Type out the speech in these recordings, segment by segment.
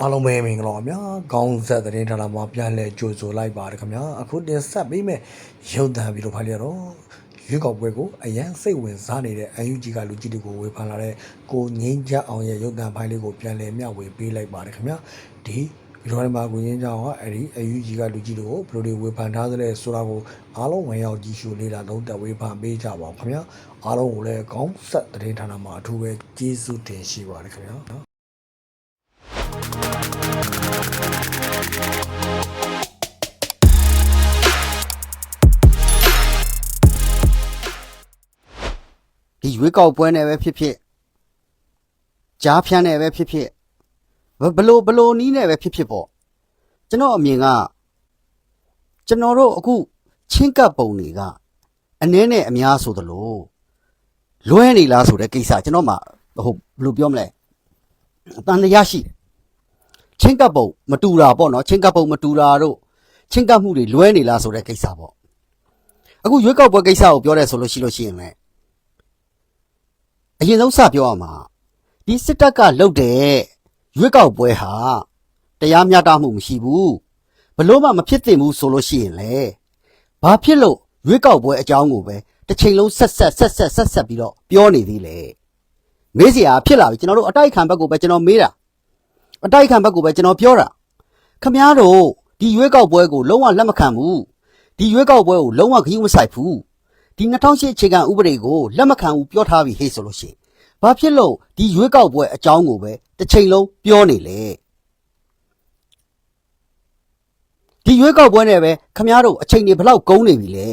အားလုံးပဲမင်္ဂလာပါဗျာခေါင်းဆက်သတင်းဌာနမှာပြန်လည်ကြိုဆိုလိုက်ပါတယ်ခင်ဗျာအခုတင်ဆက်ပေးမယ်ရုပ်သံဗီဒီယိုဖိုင်လေးတော့ရွေးကောက်ပွဲကိုအရန်စိတ်ဝင်စားနေတဲ့ UNG ကလူကြီးတွေကိုဝေဖန်လာတဲ့ကိုငင်းကြအောင်ရဲ့ရုပ်သံဖိုင်လေးကိုပြန်လည်မျှဝေပေးလိုက်ပါတယ်ခင်ဗျာဒီဗီဒီယိုထဲမှာကိုငင်းကြအောင်ကအဲ့ဒီ UNG ကလူကြီးတွေကိုဘယ်လိုတွေဝေဖန်ထားသလဲဆိုတာကိုအားလုံးဝင်ရောက်ကြည့်ရှုလေ့လာသုံးသပ်ဝေဖန်ပေးကြပါဦးခင်ဗျာအားလုံးကိုလည်းခေါင်းဆက်သတင်းဌာနမှာအထူးပဲကျေးဇူးတင်ရှိပါတယ်ခင်ဗျာ ဒီရွေးကောက်ပွဲနဲ့ပဲဖြစ်ဖြစ်ကြားဖြန်းနဲ့ပဲဖြစ်ဖြစ်ဘဘလို့ဘလို့နီးနဲ့ပဲဖြစ်ဖြစ်ပေါ့ကျွန်တော်အမြင်ကကျွန်တော်တို့အခုချင်းကပ်ပုံတွေကအနည်းနဲ့အများဆိုသလိုလွဲနေလားဆိုတဲ့ကိစ္စကျွန်တော်မှဟိုဘယ်လိုပြောမလဲအတန်တရားရှိတယ်ချင်းကပ်ပုံမတူတာပေါ့နော်ချင်းကပ်ပုံမတူတာတို့ချင်းကပ်မှုတွေလွဲနေလားဆိုတဲ့ကိစ္စပေါ့အခုရွေးကောက်ပွဲကိစ္စကိုပြောရဲဆိုလို့ရှိလို့ရှိရင်လည်း အရင်ဆုံးစပြောရမှာဒီစစ်တပ်ကလုပ်တဲ့ရွေးကောက်ပွဲဟာတရားမျှတမှုမရှိဘူးဘလို့မှမဖြစ်သင့်ဘူးဆိုလို့ရှိရင်လေဘာဖြစ်လို့ရွေးကောက်ပွဲအကြောင်းကိုပဲတစ်ချိန်လုံးဆက်ဆက်ဆက်ဆက်ဆက်ဆက်ပြီးတော့ပြောနေသေးလေမေးစရာဖြစ်လာပြီကျွန်တော်တို့အတိုက်ခံဘက်ကိုပဲကျွန်တော်မေးတာအတိုက်ခံဘက်ကိုပဲကျွန်တော်ပြောတာခမည်းတော်ဒီရွေးကောက်ပွဲကိုလုံးဝလက်မခံဘူးဒီရွေးကောက်ပွဲကိုလုံးဝဂရုမစိုက်ဘူး ဒီ2008အခြေခံဥပဒေကိုလက်မခံဘူးပြောထားပြီဟေ့ဆိုလို့ရှိရင်ဘာဖြစ်လို့ဒီရွေးကောက်ပွဲအကြောင်းကိုပဲတစ်ချိန်လုံးပြောနေလေဒီရွေးကောက်ပွဲနဲ့ပဲခမားတို့အချိန်တွေဘလောက်ကုန်နေပြီလဲ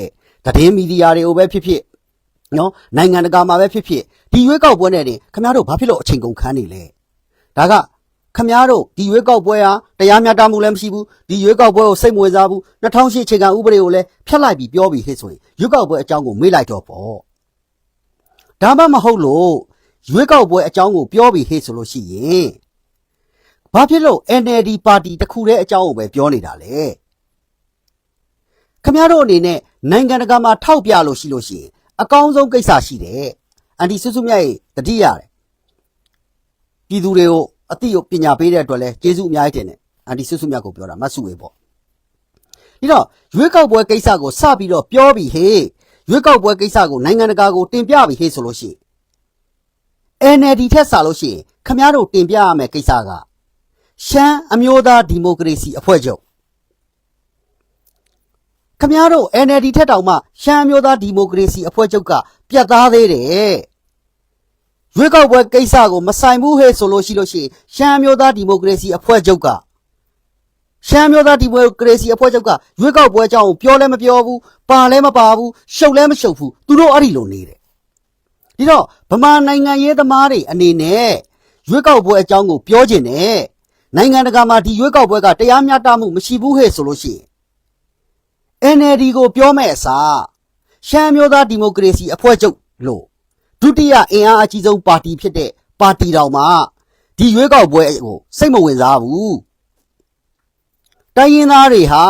သတင်းမီဒီယာတွေကိုပဲဖြစ်ဖြစ်နော်နိုင်ငံတကာမှာပဲဖြစ်ဖြစ်ဒီရွေးကောက်ပွဲနဲ့တင်ခမားတို့ဘာဖြစ်လို့အချိန်ကုန်ခန်းနေလဲဒါက ခမားတို့ဒီရွေးကောက်ပွဲဟာတရားမျှတမှုလည်းမရှိဘူးဒီရွေးကောက်ပွဲကိုစိတ်မဝင်စားဘူး2008အခြေခံဥပဒေကိုလည်းဖျက်လိုက်ပြီးပြောပြီးဟဲ့ဆိုရင်ရွေးကောက်ပွဲအကြောင်းကိုမေ့လိုက်တော့ပေါ့ဒါမှမဟုတ်လို့ရွေးကောက်ပွဲအကြောင်းကိုပြောပြီးဟဲ့ဆိုလို့ရှိရင်ဘာဖြစ်လို့ NLD ပါတီတစ်ခုတည်းအကြောင်းကိုပဲပြောနေတာလဲခမားတို့အနေနဲ့နိုင်ငံတကာမှာထောက်ပြလို့ရှိလို့ရှိရင်အကောင်းဆုံးကိစ္စရှိတယ်အန်တီဆွဆွမြတ်ရဲ့တတိရတယ်ပြည်သူတွေကို အသိကိုပညာပေးတဲ့အတွက်လဲကျေးဇူးအများကြီးတင်တယ်အန်တီဆွဆွမြတ်ကိုပြောတာမတ်စုဝေပေါ့ဒီတော့ရွေးကောက်ပွဲကိစ္စကိုစပြီးတော့ပြောပြီးဟေးရွေးကောက်ပွဲကိစ္စကိုနိုင်ငံတကာကိုတင်ပြပြီးဟေးဆိုလို့ရှိရင် NLD ထက်စားလို့ရှိရင်ခမားတို့တင်ပြရမယ့်ကိစ္စကရှမ်းအမျိုးသားဒီမိုကရေစီအဖွဲ့ချုပ်ခမားတို့ NLD ထက်တောင်မှရှမ်းအမျိုးသားဒီမိုကရေစီအဖွဲ့ချုပ်ကပြတ်သားသေးတယ် ရွေးကောက်ပွဲကိစ္စကိုမဆိုင်ဘူးဟဲ့ဆိုလို့ရှိလို့ရှိရင်ရှမ်းမျိုးသားဒီမိုကရေစီအဖွဲ့ချုပ်ကရှမ်းမျိုးသားဒီမိုကရေစီအဖွဲ့ချုပ်ကရွေးကောက်ပွဲအကြောင်းကိုပြောလဲမပြောဘူးပါလဲမပါဘူးရှုပ်လဲမရှုပ်ဘူးသူတို့အဲ့ဒီလိုနေတယ်ဒီတော့ဗမာနိုင်ငံရေးသမားတွေအနေနဲ့ရွေးကောက်ပွဲအကြောင်းကိုပြောကျင်တယ်နိုင်ငံတကာမှာဒီရွေးကောက်ပွဲကတရားမျှတမှုမရှိဘူးဟဲ့ဆိုလို့ရှိရင် NLD ကိုပြောမဲ့အစားရှမ်းမျိုးသားဒီမိုကရေစီအဖွဲ့ချုပ်လို့ ဒုတိယအင်အားအကြီးဆုံးပါတီဖြစ်တဲ့ပါတီတော်မှာဒီရွေးကောက်ပွဲကိုစိတ်မဝင်စားဘူးတိုင်းရင်းသားတွေဟာ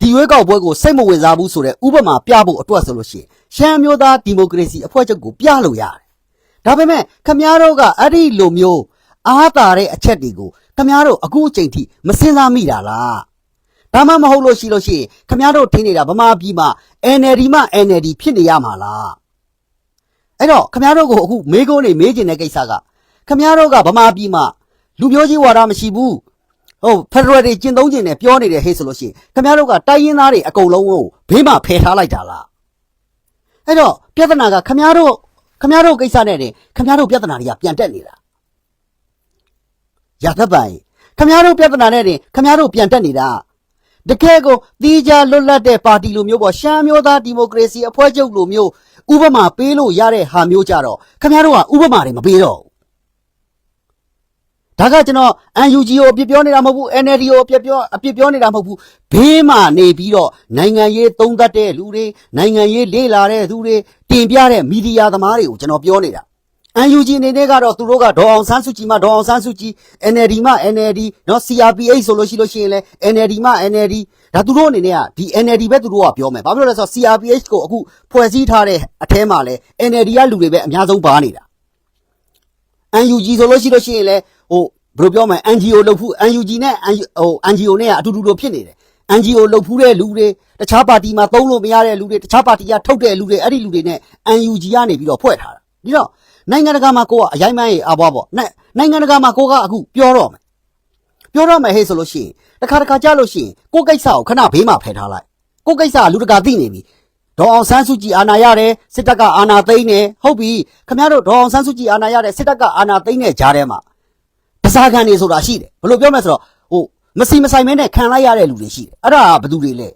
ဒီရွေးကောက်ပွဲကိုစိတ်မဝင်စားဘူးဆိုတဲ့ဥပမာပြဖို့အတွက်ဆိုလို့ရှိရင်ရှမ်းမျိုးသားဒီမိုကရေစီအဖွဲ့ချုပ်ကိုပြလို့ရတယ်ဒါပေမဲ့ခမည်းတော်ကအဲ့ဒီလိုမျိုးအားတာတဲ့အချက်တွေကိုခမည်းတော်အခုအချိန်ထိမစင်စားမိတာလားဒါမှမဟုတ်လို့ရှိလို့ရှိရင်ခမည်းတော်ထင်နေတာဗမာပြည်မှာ NLD မှ NLD ဖြစ်နေရမှာလား အဲ့တော့ခမရတို့ကိုအခုမေးခိုးနေမေးကျင်တဲ့ကိစ္စကခမရတို့ကဗမာပြည်မှာလူမျိုးကြီးဝါဒမရှိဘူးဟုတ်ဖက်ဒရယ်တွေကျင့်သုံးကျင်တယ်ပြောနေတယ်ဟေ့ဆိုလို့ရှိရင်ခမရတို့ကတိုင်းရင်းသားတွေအကုန်လုံးကိုဘေးမှာဖယ်ထားလိုက်တာလားအဲ့တော့ပြဿနာကခမရတို့ခမရတို့ကိစ္စနဲ့တင်ခမရတို့ပြဿနာတွေကပြန်တက်နေတာရသပိုင်ခမရတို့ပြဿနာနဲ့တင်ခမရတို့ပြန်တက်နေတာတကယ်ကိုတီးကြလွတ်လပ်တဲ့ပါတီလိုမျိုးပေါ့ရှမ်းမျိုးသားဒီမိုကရေစီအဖွဲ့ချုပ်လိုမျိုး ဥပမာပေးလို့ရတဲ့ဟာမျိုးကြတော့ခင်ဗျားတို့ကဥပမာတွေမပေးတော့ဘူးဒါကကျွန်တော် UNG ကိုအပြစ်ပြောနေတာမဟုတ်ဘူး NLD ကိုအပြစ်ပြောအပြစ်ပြောနေတာမဟုတ်ဘူးဘေးမှာနေပြီးတော့နိုင်ငံရေးသုံးသပ်တဲ့လူတွေနိုင်ငံရေးလေ့လာတဲ့သူတွေတင်ပြတဲ့မီဒီယာသမားတွေကိုကျွန်တော်ပြောနေတာ UNG အနေနဲ့ကတော့သူတို့ကဒေါ်အောင်ဆန်းစုကြည်မှဒေါ်အောင်ဆန်းစုကြည် NLD မှ NLD เนาะ CRPH ဆိုလို့ရှိလို့ရှိရင်လဲ NLD မှ NLD ဒါသူတို့အနေနဲ့ကဒီ NLD ပဲသူတို့ကပြောမယ်ဘာဖြစ်လို့လဲဆိုတော့ CRPH ကိုအခုဖွဲ့စည်းထားတဲ့အထဲမှာလဲ NLD ကလူတွေပဲအများဆုံးပါနေတာ UNG ဆိုလို့ရှိလို့ရှိရင်လဲဟို ဘယ်လိုပြောမလဲ NGO လုပ်ဖူး UNG နဲ့ NGO ဟို NGO နဲ့ကအတူတူလိုဖြစ်နေတယ် NGO လုပ်ဖူးတဲ့လူတွေတခြားပါတီမှာသုံးလို့မရတဲ့လူတွေတခြားပါတီကထုတ်တဲ့လူတွေအဲ့ဒီလူတွေနဲ့ UNG ကနေပြီးတော့ဖွဲ့ထားတာဒီတော့ နိုင်ငံတကာမှာကိုကအရိုင်းမိုင်းရေအဘွားပေါ့နိုင်နိုင်ငံတကာမှာကိုကအခုပြောတော့မယ်ပြောတော့မယ်ဟဲ့ဆိုလို့ရှိရင်တစ်ခါတစ်ခါကြားလို့ရှိရင်ကိုကိစ္စကိုခဏဘေးမှာဖယ်ထားလိုက်ကိုကိစ္စကလူတကာသိနေပြီဒေါ်အောင်ဆန်းစုကြည်အာဏာရတယ်စစ်တပ်ကအာဏာသိမ်းတယ်ဟုတ်ပြီခင်ဗျားတို့ဒေါ်အောင်ဆန်းစုကြည်အာဏာရတယ်စစ်တပ်ကအာဏာသိမ်းတဲ့ကြားထဲမှာပစာခံနေဆိုတာရှိတယ်ဘယ်လိုပြောမလဲဆိုတော့ဟိုမစီမဆိုင်မဲနဲ့ခံလိုက်ရတဲ့လူတွေရှိတယ်အဲ့ဒါကဘယ်သူတွေလဲ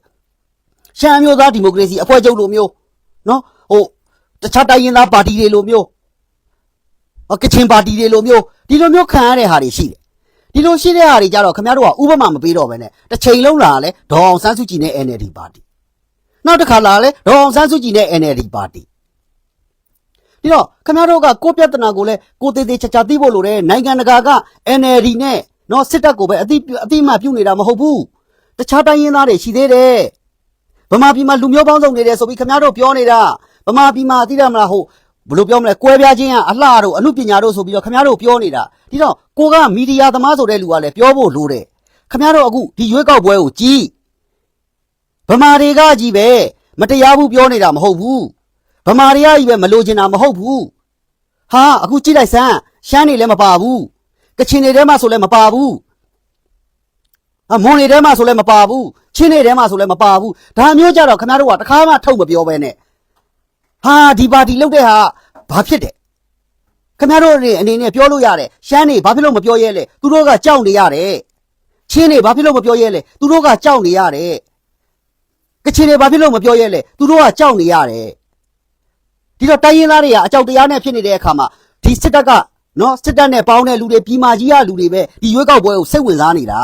ရှမ်းမျိုးသားဒီမိုကရေစီအဖွဲ့ချုပ်လိုမျိုးနော်ဟိုတခြားတိုင်းရင်းသားပါတီတွေလိုမျိုးဟော ကချင်ပါတီတွေလိုမျိုးဒီလိုမျိုးခံရတဲ့ဟာတွေရှိတယ်ဒီလိုရှိတဲ့ဟာတွေကြတော့ခင်ဗျားတို့ကဥပမာမပေးတော့ဘဲနဲ့တစ်ချိန်လုံးလာလဲဒေါ်အောင်ဆန်းစုကြည်နဲ့ NLD ပါတီနောက်တစ်ခါလာလဲဒေါ်အောင်ဆန်းစုကြည်နဲ့ NLD ပါတီဒီတော့ခင်ဗျားတို့ကကိုယ့်ပြဿနာကိုလည်းကိုယ်သေးသေးချာချာသိဖို့လိုတယ်နိုင်ငံတကာက NLD နဲ့နော်စစ်တပ်ကိုပဲအတိအတိအမှပြုနေတာမဟုတ်ဘူးတခြားတိုင်းရင်းသားတွေရှိသေးတယ်ဗမာပြည်မှာလူမျိုးပေါင်းစုံနေတယ်ဆိုပြီးခင်ဗျားတို့ပြောနေတာဗမာပြည်မှာသိရမလားဟုတ် ဘယ်လိုပြောမလဲကွဲပြားခြင်းကအလှတို့အမှုပညာတို့ဆိုပြီးတော့ခင်ဗျားတို့ပြောနေတာဒီတော့ကိုကမီဒီယာသမားဆိုတဲ့လူကလည်းပြောဖို့လိုတယ်ခင်ဗျားတို့အခုဒီရွေးကောက်ပွဲကိုကြည်ဗမာတွေကကြီးပဲမတရားဘူးပြောနေတာမဟုတ်ဘူးဗမာတွေကကြီးပဲမလိုချင်တာမဟုတ်ဘူးဟာအခုကြည့်လိုက်စမ်းရှမ်းနေလည်းမပါဘူးကချင်နေထဲမှာဆိုလည်းမပါဘူးအမွန်နေထဲမှာဆိုလည်းမပါဘူးချင်းနေထဲမှာဆိုလည်းမပါဘူးဒါမျိုးကြတော့ခင်ဗျားတို့ကတခါမှထုတ်မပြောပဲနဲ့ ဟာဒီပါတီလုတ်တဲ့ဟာဘာဖြစ်တယ်ခင်ဗျားတို့တွေအနေနဲ့ပြောလို့ရတယ်ရှမ်းနေဘာဖြစ်လို့မပြောရဲလဲသူတို့ကကြောက်နေရတယ်ချင်းနေဘာဖြစ်လို့မပြောရဲလဲသူတို့ကကြောက်နေရတယ်ကချင်နေဘာဖြစ်လို့မပြောရဲလဲသူတို့ကကြောက်နေရတယ်ဒီတော့တိုင်းရင်းသားတွေကအကြောက်တရားနဲ့ဖြစ်နေတဲ့အခါမှာဒီစစ်တပ်ကနော်စစ်တပ်နဲ့ပေါင်းတဲ့လူတွေပြည်မာကြီးရလူတွေပဲဒီရွေးကောက်ပွဲကိုစိတ်ဝင်စားနေတာ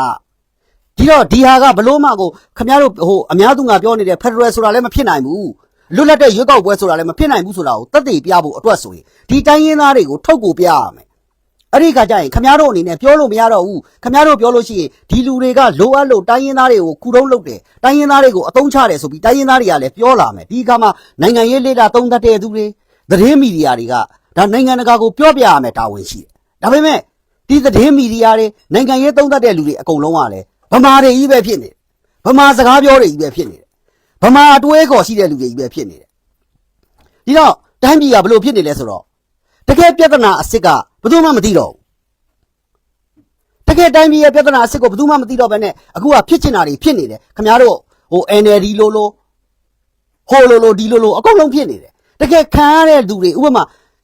ဒီတော့ဒီဟာကဘလို့မှကိုခမရတို့ဟိုအများသူငါပြောနေတဲ့ Federal ဆိုတာလည်းမဖြစ်နိုင်ဘူး လွတ်လပ်တဲ့ရွေးကောက်ပွဲဆိုတာလည်းမဖြစ်နိုင်ဘူးဆိုတာကိုသက်သေပြဖို့အတွက်ဆိုရင်ဒီတိုင်းရင်းသားတွေကိုထုတ်ကိုပြရမယ်အဲ့ဒီခါကျရင်ခမရတို့အနေနဲ့ပြောလို့မရတော့ဘူးခမရတို့ပြောလို့ရှိရင်ဒီလူတွေကလိုအပ်လို့တိုင်းရင်းသားတွေကိုကူတုံးလုပ်တယ်တိုင်းရင်းသားတွေကိုအတုံးချတယ်ဆိုပြီးတိုင်းရင်းသားတွေကလည်းပြောလာမယ်ဒီခါမှာနိုင်ငံရေးလေ့လာသုံးသပ်တဲ့သူတွေသတင်းမီဒီယာတွေကဒါနိုင်ငံတကာကိုပြောပြရမယ်တာဝန်ရှိတယ်ဒါပေမဲ့ဒီသတင်းမီဒီယာတွေနိုင်ငံရေးသုံးသပ်တဲ့လူတွေအကုန်လုံးကလည်းဗမာတွေကြီးပဲဖြစ်နေတယ်ဗမာစကားပြောတွေကြီးပဲဖြစ်နေတယ်ဗ မာအတွေးခေါ်ရှိတဲ့လူတွေကြီးပဲဖြစ်နေတယ်ဒီတော့တိုင်းပြည်ကဘယ်လိုဖြစ်နေလဲဆိုတော့တကယ်ပြဿနာအစ်စ်ကဘယ်သူမှမသိတော့ဘူးတကယ်တိုင်းပြည်ရဲ့ပြဿနာအစ်စ်ကိုဘယ်သူမှမသိတော့ဘဲနဲ့အခုကဖြစ်ချင်တာတွေဖြစ်နေတယ်ခင်ဗျားတို့ဟို NLD လို့လို့ဟိုလိုလိုဒီလိုလိုအကုန်လုံးဖြစ်နေတယ်တကယ်ခံရတဲ့သူတွေဥပမာ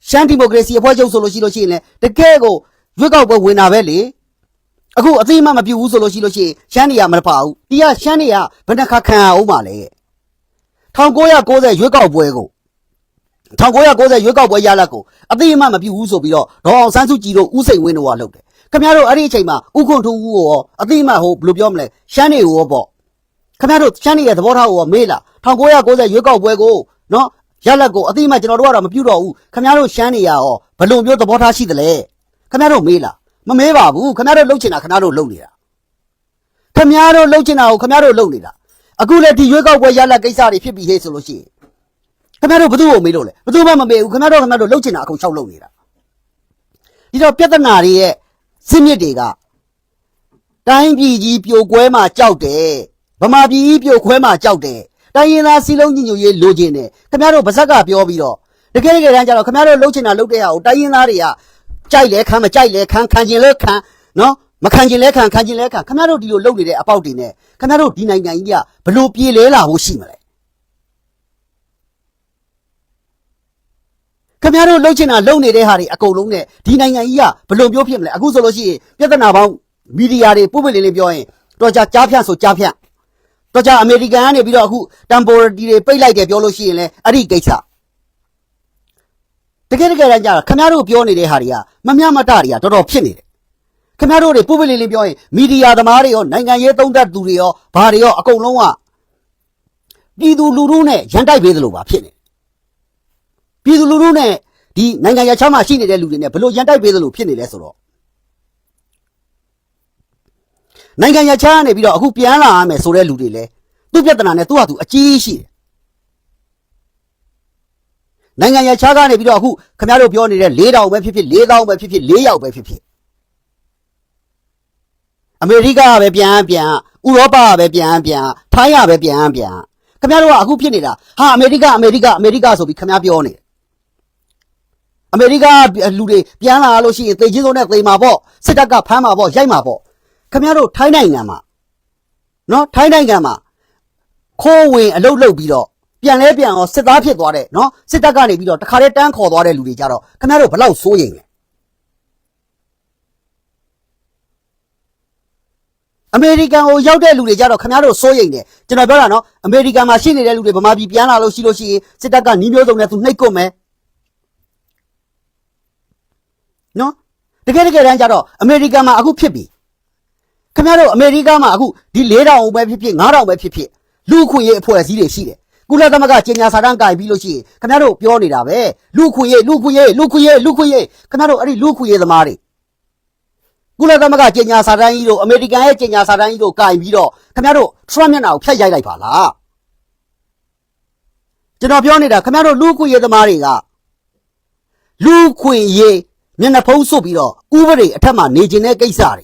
ရှမ်းဒီမိုကရေစီအဖွဲ့ချုပ်ဆိုလို့ရှိလို့ရှိရင်လေတကယ်ကိုရွေးကောက်ပွဲဝင်တာပဲလေအခုအသိအမှတ်မပြုဘူးဆိုလို့ရှိလို့ရှိရင်ရှမ်းနေရမပါဘူးဒီကရှမ်းနေရဘယ်နှခါခံရအောင်ပါလဲ 1990ရွေးကောက်ပွဲကို1990ရွေးကောက်ပွဲရလဒ်ကိုအသိအမှတ်မပြုဘူးဆိုပြီးတော့ဒေါ်အောင်ဆန်းစုကြည်တို့ဥစိန်ဝင်းတို့ကလုပ်တယ်ခင်ဗျားတို့အဲ့ဒီအချိန်မှာဥခွန်ထူဦးကိုရောအသိအမှတ်ဟိုဘယ်လိုပြောမလဲရှမ်းနေကိုရောပေါ့ခင်ဗျားတို့ရှမ်းနေရဲ့သဘောထားကိုရောမေးလား1990ရွေးကောက်ပွဲကိုနော်ရလဒ်ကိုအသိအမှတ်ကျွန်တော်တို့ကတော့မပြုတော့ဘူးခင်ဗျားတို့ရှမ်းနေရရောဘယ်လိုမျိုးသဘောထားရှိသလဲခင်ဗျားတို့မေးလားမမေးပါဘူးခင်ဗျားတို့လှုပ်ချင်တာခင်ဗျားတို့လှုပ်နေတာခင်ဗျားတို့လှုပ်ချင်တာကိုခင်ဗျားတို့လှုပ်နေတာ အခုလည်းဒီရွေးကောက်ပွဲရလဒ်ကိစ္စတွေဖြစ်ပြီးဟေ့ဆိုလို့ရှိရင်ခင်ဗျားတို့ဘယ်သူ့ကိုမေးလို့လဲဘယ်သူမှမမေးဘူးခင်ဗျားတို့ခင်ဗျားတို့လှုပ်ချင်တာအကုန်လျှောက်လုပ်နေတာဒီတော့ပြဿနာတွေရဲ့စစ်မြစ်တွေကတိုင်းပြည်ကြီးပြိုကွဲမှကြောက်တယ်ဗမာပြည်ကြီးပြိုခွဲမှကြောက်တယ်တိုင်းရင်းသားစီလုံးညီညွတ်ရေးလိုချင်တယ်ခင်ဗျားတို့ဗဇက်ကပြောပြီးတော့တကယ်တကယ်တမ်းကျတော့ခင်ဗျားတို့လှုပ်ချင်တာလှုပ်တဲ့ဟာကိုတိုင်းရင်းသားတွေကကြိုက်လဲခံမကြိုက်လဲခံခံကျင်လဲခံနော် မခံကျင်လဲခံခံကျင်လဲခံခင်ဗျားတို့ဒီလိုလှုပ်နေတဲ့အပေါက်တွေနဲ့ခင်ဗျားတို့ဒီနိုင်ငံကြီးကဘလို့ပြေလဲလာဖို့ရှိမလဲခင်ဗျားတို့လှုပ်ချင်တာလှုပ်နေတဲ့ဟာတွေအကုန်လုံးနဲ့ဒီနိုင်ငံကြီးကဘယ်လိုပြောဖြစ်မလဲအခုဆိုလို့ရှိရင်ပြဿနာပေါင်းမီဒီယာတွေပုပ်ပွင့်လေးလေးပြောရင်တော့ကြာကြားဖြန့်ဆိုကြားဖြန့်တော့ကြာအမေရိကန်ကနေပြီးတော့အခု temporary တွေပိတ်လိုက်တယ်ပြောလို့ရှိရင်လည်းအဲ့ဒီကိစ္စတကယ်တကယ်တမ်းကျတော့ခင်ဗျားတို့ပြောနေတဲ့ဟာတွေကမမျှမတတွေကတော်တော်ဖြစ်နေတယ် ခင်ဗျားတို့တွေပုပ်ပွင့်လေးလေးပြောရင်မီဒီယာသမားတွေရောနိုင်ငံရေးသုံးသပ်သူတွေရောဘာတွေရောအကုန်လုံးကပြည်သူလူထုနဲ့ရန်တိုက်ပေးသလိုပါဖြစ်နေတယ်ပြည်သူလူထုနဲ့ဒီနိုင်ငံရခြားမှာရှိနေတဲ့လူတွေနဲ့ဘယ်လို့ရန်တိုက်ပေးသလိုဖြစ်နေလဲဆိုတော့နိုင်ငံရခြားကနေပြီးတော့အခုပြန်လာရမယ်ဆိုတဲ့လူတွေလဲသူ့ပြဿနာနဲ့သူ့ဟာသူအကြီးရှိတယ်နိုင်ငံရခြားကနေပြီးတော့အခုခင်ဗျားတို့ပြောနေတဲ့၄တောင်ပဲဖြစ်ဖြစ်၄တောင်ပဲဖြစ်ဖြစ်၄ယောက်ပဲဖြစ်ဖြစ် အမေရိကကပဲပြန်ပြန်ဥရောပကပဲပြန်ပြန်ထိုင်းကပဲပြန်ပြန်ခင်ဗျားတို့ကအခုဖြစ်နေတာဟာအမေရိကအမေရိကအမေရိကဆိုပြီးခင်ဗျားပြောနေတယ်အမေရိကလူတွေပြန်လာလို့ရှိရင်သေချင်းစုံနဲ့သေမှာပေါ့စစ်တပ်ကဖမ်းမှာပေါ့ရိုက်မှာပေါ့ခင်ဗျားတို့ထိုင်းနိုင်ငံမှာနော်ထိုင်းနိုင်ငံမှာခိုးဝင်အလုတ်လုတ်ပြီးတော့ပြန်လဲပြန်ရောစစ်သားဖြစ်သွားတဲ့နော်စစ်တပ်ကနေပြီးတော့တခါတည်းတန်းခေါ်သွားတဲ့လူတွေကြတော့ခင်ဗျားတို့ဘယ်လောက်စိုးရိမ်လဲ အမေရိကန်ကိုရောက်တဲ့လူတွေကြတော့ခင်ဗျားတို့စိုးရိမ်တယ်ကျွန်တော်ပြောတာနော်အမေရိကန်မှာရှိနေတဲ့လူတွေဗမာပြည်ပြန်လာလို့ရှိလို့ရှိရင်စစ်တပ်ကနှီးမျိုးစုံနဲ့သူနှိပ်ကွပ်မယ်နော်တကယ်တကယ်တမ်းကြတော့အမေရိကန်မှာအခုဖြစ်ပြီခင်ဗျားတို့အမေရိကန်မှာအခုဒီ၄တောင်ပဲဖြစ်ဖြစ်၅တောင်ပဲဖြစ်ဖြစ်လူအခွင့်ရေးအဖွဲ့အစည်းတွေရှိတယ်ကုလသမဂ္ဂကြေညာစာတမ်းကြိုင်ပြီးလို့ရှိရင်ခင်ဗျားတို့ပြောနေတာပဲလူအခွင့်ရေးလူအခွင့်ရေးလူအခွင့်ရေးလူအခွင့်ရေးခင်ဗျားတို့အဲ့ဒီလူအခွင့်ရေးသမားတွေ ကုလသမဂ္ဂကြေညာစာတမ်းကြီးတို့အမေရိကန်ရဲ့ကြေညာစာတမ်းကြီးတို့ကင်ပြီးတော့ခင်ဗျားတို့ Trump မျက်နှာကိုဖျက်ရိုက်လိုက်ပါလားကျွန်တော်ပြောနေတာခင်ဗျားတို့လူခွင့်ရေးသမားတွေကလူခွင့်ရေးမျက်နှာဖုံးစွပ်ပြီးတော့ဥပဒေအထက်မှာနေခြင်းတဲ့ကိစ္စတွေ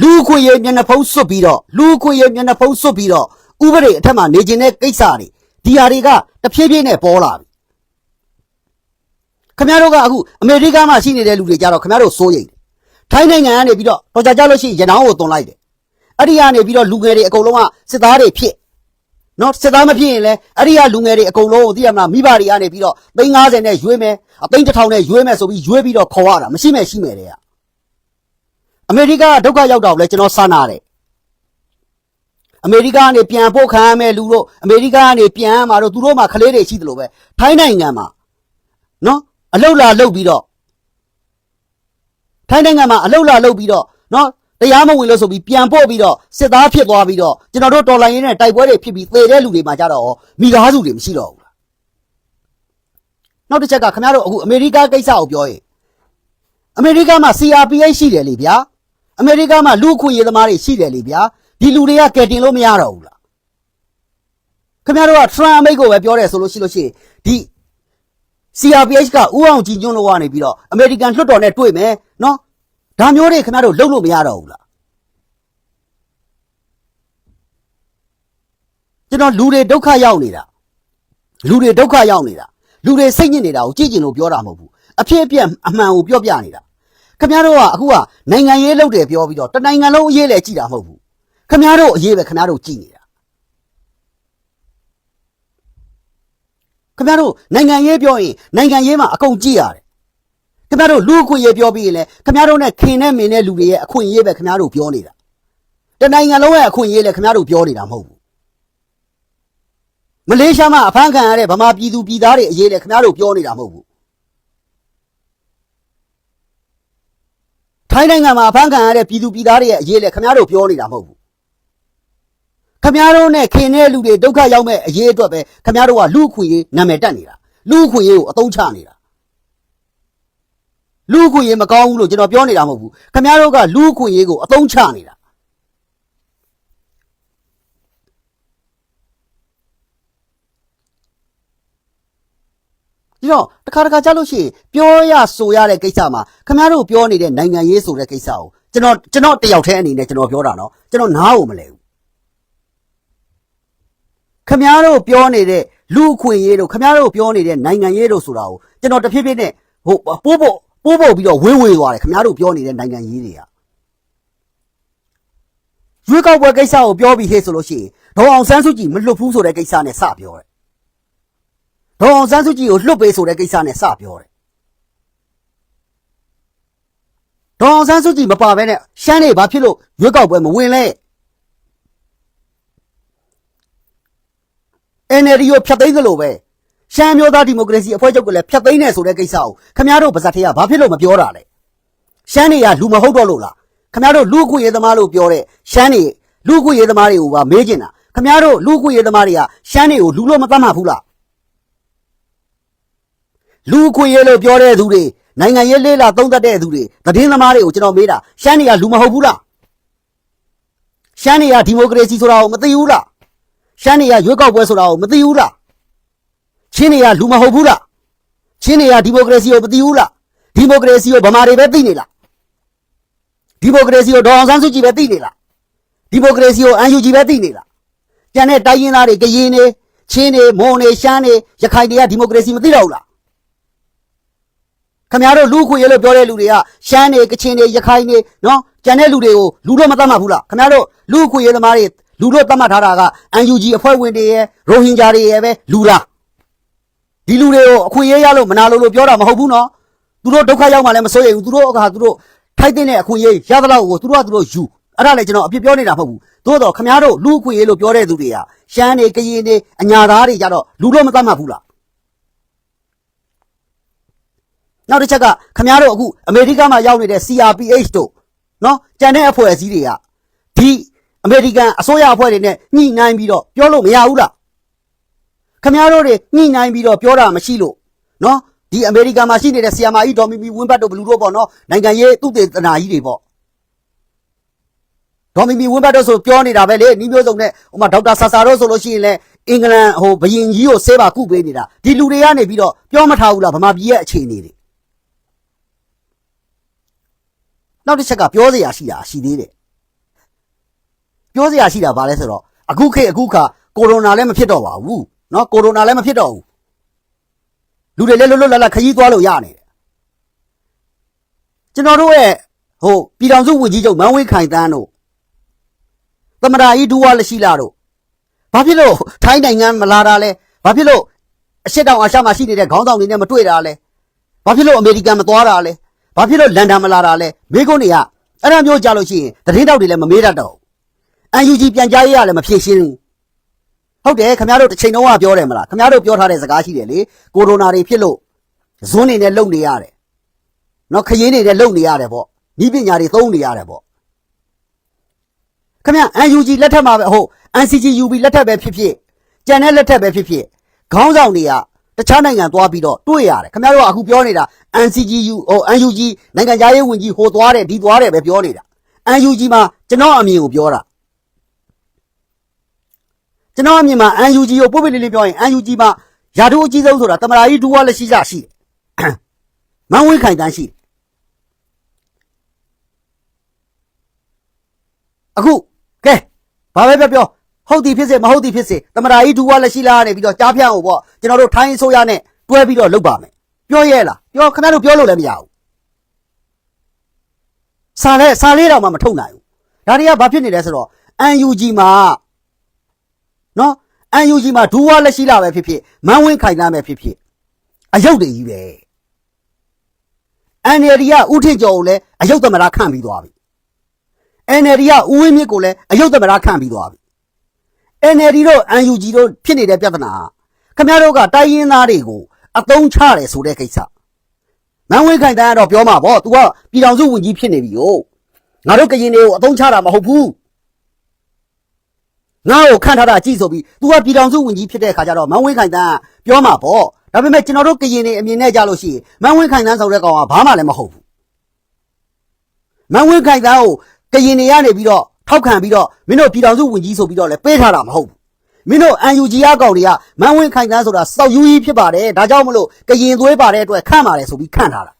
လူခွင့်ရေးမျက်နှာဖုံးစွပ်ပြီးတော့လူခွင့်ရေးမျက်နှာဖုံးစွပ်ပြီးတော့ဥပဒေအထက်မှာနေခြင်းတဲ့ကိစ္စတွေဒီဟာတွေကတဖြည်းဖြည်းနဲ့ပေါ်လာပြီခင်ဗျားတို့ကအခုအမေရိကန်မှာရှိနေတဲ့လူတွေကြတော့ခင်ဗျားတို့စိုးရိမ်တယ် ထိုင်းနိုင်ငံကနေပြီးတော့တော်ကြကြလို့ရှိရင်ရနောင်းကိုသွန်လိုက်တယ်အဲ့ဒီကနေပြီးတော့လူငယ်တွေအကုန်လုံးကစစ်သားတွေဖြစ်နော်စစ်သားမဖြစ်ရင်လည်းအဲ့ဒီကလူငယ်တွေအကုန်လုံးကိုသိရမလားမိဘတွေကနေပြီးတော့350နဲ့ရွေးမယ်အသိန်း1000နဲ့ရွေးမယ်ဆိုပြီးရွေးပြီးတော့ခေါ်ရတာမရှိမဲ့ရှိမဲ့တဲ့ကအမေရိကဒုက္ခရောက်တော့လဲကျွန်တော်စနာတယ်အမေရိကကနေပြန်ပို့ခံရမဲ့လူတို့အမေရိကကနေပြန်มาတော့သူတို့မှာကလေးတွေရှိတယ်လို့ပဲထိုင်းနိုင်ငံမှာနော်အလုတ်လာလုတ်ပြီးတော့ ထိုင်းနိုင်ငံမှာအလုတ်လာလုတ်ပြီးတော့နော်တရားမဝင်လို့ဆိုပြီးပြန်ပို့ပြီးတော့စစ်သားဖြစ်သွားပြီးတော့ကျွန်တော်တို့တော်လိုင်းရင်းနဲ့တိုက်ပွဲတွေဖြစ်ပြီးသေတဲ့လူတွေမှာကြတော့မိသားစုတွေမရှိတော့ဘူးလားနောက်တစ်ချက်ကခင်ဗျားတို့အခုအမေရိကကိစ္စကိုပြောရင်အမေရိကမှာ CRPH ရှိတယ်လေဗျာအမေရိကမှာလူအခွင့်ရေးသမားတွေရှိတယ်လေဗျာဒီလူတွေကကယ်တင်လို့မရတော့ဘူးလားခင်ဗျားတို့က Trump အမိတ်ကိုပဲပြောတယ်ဆိုလို့ရှိလို့ရှိရင်ဒီ CRPH ကဥအောင်ကြည်ညွန့်လို့ကနေပြီးတော့အမေရိကန်လွှတ်တော်နဲ့တွေ့မယ်နော်ဒါမျိုးတွေခင်ဗျားတို့လုပ်လို့မရတော့ဘူးလားကျွန်တော်လူတွေဒုက္ခရောက်နေတာလူတွေဒုက္ခရောက်နေတာလူတွေစိတ်ညစ်နေတာကိုကြည့်ကျင်လို့ပြောတာမဟုတ်ဘူးအဖြစ်အပျက်အမှန်ကိုပြောပြနေတာခင်ဗျားတို့ကအခုကနိုင်ငံရေးလုပ်တယ်ပြောပြီးတော့တနိုင်ငံလုံးအရေးလည်းကြည့်တာမဟုတ်ဘူးခင်ဗျားတို့အရေးပဲခင်ဗျားတို့ကြည့်နေတာ ခင်ဗျားတို့နိုင်ငံရေးပြောရင်နိုင်ငံရေးမှာအကုန်ကြည့်ရတယ်ခင်ဗျားတို့လူအခွင့်ရေးပြောပြီးရင်လည်းခင်ဗျားတို့နဲ့ခင်နဲ့မင်းနဲ့လူတွေရဲ့အခွင့်အရေးပဲခင်ဗျားတို့ပြောနေတာတနိုင်ငံလုံးရဲ့အခွင့်အရေးလည်းခင်ဗျားတို့ပြောနေတာမဟုတ်ဘူးမလေးရှားမှာအဖမ်းခံရတဲ့ဗမာပြည်သူပြည်သားတွေအရေးလည်းခင်ဗျားတို့ပြောနေတာမဟုတ်ဘူးထိုင်းနိုင်ငံမှာအဖမ်းခံရတဲ့ပြည်သူပြည်သားတွေရဲ့အရေးလည်းခင်ဗျားတို့ပြောနေတာမဟုတ်ဘူး ခမရတို့နဲ့ခင်တဲ့လူတွေဒုက္ခရောက်မဲ့အရေးအတွက်ပဲခမရတို့ကလူအခွင့်ရေးနာမည်တက်နေတာလူအခွင့်ရေးကိုအသုံးချနေတာလူအခွင့်ရေးမကောင်းဘူးလို့ကျွန်တော်ပြောနေတာမဟုတ်ဘူးခမရတို့ကလူအခွင့်ရေးကိုအသုံးချနေတာဒီတော့တခါတခါကြားလို့ရှိရင်ပြောရဆိုရတဲ့ကိစ္စမှာခမရတို့ပြောနေတဲ့နိုင်ငံရေးဆိုတဲ့ကိစ္စကိုကျွန်တော်ကျွန်တော်တယောက်တည်းအနေနဲ့ကျွန်တော်ပြောတာနော်ကျွန်တော်နားကိုမလဲဘူး ခမားတို့ပြောနေတဲ့လူအခွင့်ရေးတို့ခမားတို့ပြောနေတဲ့နိုင်ငံရေးတို့ဆိုတာကိုကျွန်တော်တဖြည်းဖြည်းနဲ့ဟိုပိုးပို့ပိုးပို့ပြီးတော့ဝေးဝေးသွားတယ်ခမားတို့ပြောနေတဲ့နိုင်ငံရေးတွေကရွေးကောက်ပွဲကိစ္စကိုပြောပြီးဟဲ့ဆိုလို့ရှိရင်ဒေါအောင်ဆန်းစုကြည်မလွတ်ဘူးဆိုတဲ့ကိစ္စနဲ့စပြောတယ်ဒေါအောင်ဆန်းစုကြည်ကိုလွတ်ပေးဆိုတဲ့ကိစ္စနဲ့စပြောတယ်ဒေါအောင်ဆန်းစုကြည်မပါဘဲနဲ့ရှမ်းနေဘာဖြစ်လို့ရွေးကောက်ပွဲမဝင်လဲ NLD ကိုဖျက်သိမ်းသလိုပဲရှမ်းမျိုးသားဒီမိုကရေစီအဖွဲ့ချုပ်ကလည်းဖျက်သိမ်းတယ်ဆိုတဲ့ကိစ္စကိုခမရတို့ဗဇတ်ထေးကဘာဖြစ်လို့မပြောတာလဲရှမ်းတွေကလူမဟုတ်တော့လို့လားခမရတို့လူအခွင့်ရေးသမားလို့ပြောတဲ့ရှမ်းတွေလူအခွင့်ရေးသမားတွေကိုပါမေးကျင်တာခမရတို့လူအခွင့်ရေးသမားတွေကရှမ်းတွေကိုလူလို့မသတ်မှတ်ဘူးလားလူအခွင့်ရေးလို့ပြောတဲ့သူတွေနိုင်ငံရေးလေးလာသုံးသပ်တဲ့သူတွေသတင်းသမားတွေကိုကျွန်တော်မေးတာရှမ်းတွေကလူမဟုတ်ဘူးလားရှမ်းတွေကဒီမိုကရေစီဆိုတာကိုမသိဘူးလား ရှမ်းနေရရွေးကောက်ပွဲဆိုတာကိုမသိဘူးလားချင်းနေရလူမဟုတ်ဘူးလားချင်းနေရဒီမိုကရေစီကိုမသိဘူးလားဒီမိုကရေစီကိုဗမာတွေပဲသိနေလားဒီမိုကရေစီကိုဒေါအောင်ဆန်းစုကြည်ပဲသိနေလားဒီမိုကရေစီကိုအန်ယူဂျီပဲသိနေလားကျန်တဲ့တိုင်းရင်းသားတွေကရင်နေချင်းနေမွန်နေရှမ်းနေရခိုင်တွေကဒီမိုကရေစီမသိတော့ဘူးလားခင်ဗျားတို့လူခွေရလို့ပြောတဲ့လူတွေကရှမ်းနေကချင်နေရခိုင်နေနော်ကျန်တဲ့လူတွေကိုလူတော့မသတ်မှတ်ဘူးလားခင်ဗျားတို့လူခွေရသမားတွေ လူတို့သတ်မှတ်ထားတာကအန်ယူဂျီအဖွဲ့ဝင်တွေရဲ့ရိုဟင်ဂျာတွေရဲ့ပဲလူလားဒီလူတွေကိုအခွင့်အရေးရလို့မနာလို့လို့ပြောတာမဟုတ်ဘူးနော်သူတို့ဒုက္ခရောက်မှလည်းမစိုးရိမ်ဘူးသူတို့အခါသူတို့ထိုက်တဲ့အခွင့်အရေးရသလောက်ကိုသူတို့ကသူတို့ယူအဲ့ဒါလည်းကျွန်တော်အပြစ်ပြောနေတာမဟုတ်ဘူးသို့တော့ခင်ဗျားတို့လူအခွင့်အရေးလို့ပြောတဲ့သူတွေကရှမ်းနေကရင်နေအညာသားတွေကြတော့လူတော့မသတ်မှတ်ဘူးလားနောက်တစ်ချက်ကခမားတို့အခုအမေရိကမှာရောက်နေတဲ့ CRPH တို့နော်ကြံတဲ့အဖွဲ့အစည်းတွေကဒီ အမေရိကန်အစိုးရအဖွဲ့တွေနဲ့ညှိနှိုင်းပြီးတော့ပြောလို့မရဘူးလားခမားတို့တွေညှိနှိုင်းပြီးတော့ပြောတာမရှိလို့နော်ဒီအမေရိကန်မှာရှိနေတဲ့ဆီယာမာကြီးဒေါ်မီမီဝင်းဘတ်တို့ဘလူးတို့ပေါ့နော်နိုင်ငံရေးသူတေသနာကြီးတွေပေါ့ဒေါ်မီမီဝင်းဘတ်တို့ဆိုပြောနေတာပဲလေနီးမျိုးစုံနဲ့ဟိုမှာဒေါက်တာဆာဆာတို့ဆိုလို့ရှိရင်လည်းအင်္ဂလန်ဟိုဘယင်ကြီးကိုဆေးပါကုပေးနေတာဒီလူတွေကနေပြီးတော့ပြောမထားဘူးလားဗမာပြည်ရဲ့အခြေအနေတွေနောက်တစ်ချက်ကပြောစရာရှိတာရှိသေးတယ် ပြောစရာရှိတာဘာလဲဆိုတော့အခုခေတ်အခုခါကိုရိုနာလည်းမဖြစ်တော့ပါဘူးเนาะကိုရိုနာလည်းမဖြစ်တော့ဘူးလူတွေလည်းလွတ်လွတ်လပ်လပ်ခရီးသွားလို့ရနေတယ်ကျွန်တော်တို့ရဲ့ဟိုပြည်တော်စုဝန်ကြီးချုပ်မန်းဝင်းခိုင်တန်းတို့သမရာကြီးဒူဝါလက်ရှိလာတို့ဘာဖြစ်လို့ထိုင်းနိုင်ငံမလာတာလဲဘာဖြစ်လို့အရှက်တောင်အာရှမှာရှိနေတဲ့ခေါင်းဆောင်တွေနဲ့မတွေ့တာလဲဘာဖြစ်လို့အမေရိကန်မသွားတာလဲ ဘာဖြစ်လို့လန်ဒန်မလာတာလဲမိကုန်းတွေကအဲ့ဒါမျိုးကြလို့ရှိရင်သတင်းတောက်တွေလည်းမမေးတတ်တော့ဘူး အန်ယူဂျီပြန်ကြားရေးရလည်းမဖြေရှင်းဘူးဟုတ်တယ်ခင်ဗျားတို့တစ်ချိန်လုံးကပြောတယ်မလားခင်ဗျားတို့ပြောထားတဲ့စကားရှိတယ်လေကိုရိုနာတွေဖြစ်လို့ဇွန်းနေနဲ့လုံနေရတယ်နော်ခရီးနေနဲ့လုံနေရတယ်ပေါ့ဤပညာတွေသုံးနေရတယ်ပေါ့ခင်ဗျအန်ယူဂျီလက်ထက်မှာပဲဟုတ် NCGUB လက်ထက်ပဲဖြစ်ဖြစ်ကြံတဲ့လက်ထက်ပဲဖြစ်ဖြစ်ခေါင်းဆောင်တွေကတခြားနိုင်ငံသွားပြီးတော့တွေ့ရတယ်ခင်ဗျားတို့ကအခုပြောနေတာ NCGU ဟို NUG နိုင်ငံသားရေးဝန်ကြီးဟိုသွားတယ်ဒီသွားတယ်ပဲပြောနေတာ NUG မှာကျွန်တော်အမြင်ကိုပြောတာ ကျွန်တော်အမြင်မှာ NUG ကိုပုတ်ပိတ်လေးလေးပြောရင် NUG မှာယာတို့အကြီးဆုံးဆိုတာတမရာကြီးဒူဝါလက်ရှိကြရှိတယ်မန်းဝင်းခိုင်တန်းရှိတယ်အခုကဲဘာပဲပြောပြောဟုတ်သည်ဖြစ်စေမဟုတ်သည်ဖြစ်စေတမရာကြီးဒူဝါလက်ရှိလာနေပြီးတော့ကြားဖြန့်အောင်ပေါ့ကျွန်တော်တို့ထိုင်းအစိုးရနဲ့တွဲပြီးတော့လုပ်ပါမယ်ပြောရဲလားပြောခဏတို့ပြောလို့လည်းမရဘူးစာလဲစာလေးတော့မှမထုတ်နိုင်ဘူးဒါတွေကဘာဖြစ်နေလဲဆိုတော့ UNG မှာ နော် UNG မှာဒူဝါလက်ရှိလာပဲဖြစ်ဖြစ်မန်းဝင်းခိုင်တန်းပဲဖြစ်ဖြစ်အယုတ်တွေကြီးပဲ NLD ကဥထင်ကျော်ကိုလည်းအယုတ်သမရခန့်ပြီးသွားပြီ NLD ကဦးဝင်းမြင့်ကိုလည်းအယုတ်သမရခန့်ပြီးသွားပြီ NLD တို့ UNG တို့ဖြစ်နေတဲ့ပြဿနာခင်ဗျားတို့ကတိုင်းရင်းသားတွေကိုအသုံးချတယ်ဆိုတဲ့ကိစ္စမန်းဝင်းခိုင်တန်းကတော့ပြောမှာပေါ့ तू ကပြည်တော်စုဝန်ကြီးဖြစ်နေပြီကိုငါတို့ကရင်တွေကိုအသုံးချတာမဟုတ်ဘူး ငါ့ကိုခန့်ထားတာကြည့်ဆိုပြီး तू ကပြည်တော်စုဝန်ကြီးဖြစ်တဲ့အခါကျတော့မန်းဝင်းခိုင်တန်းကပြောမှာပေါ့ဒါပေမဲ့ကျွန်တော်တို့ကရင်တွေအမြင်နဲ့ကြလို့ရှိရင်မန်းဝင်းခိုင်တန်းဆိုတဲ့ကောင်ကဘာမှလည်းမဟုတ်ဘူးမန်းဝင်းခိုင်တန်းကိုကရင်တွေကနေပြီးတော့ထောက်ခံပြီးတော့မင်းတို့ပြည်တော်စုဝန်ကြီးဆိုပြီးတော့လည်းပေးထားတာမဟုတ်ဘူးမင်းတို့ UNG အကောင်တွေကမန်းဝင်းခိုင်တန်းဆိုတာစောက်ယူကြီးဖြစ်ပါတယ်ဒါကြောင့်မလို့ကရင်သွေးပါတဲ့အတွက်ခန့်ပါတယ်ဆိုပြီးခန့်ထားတာ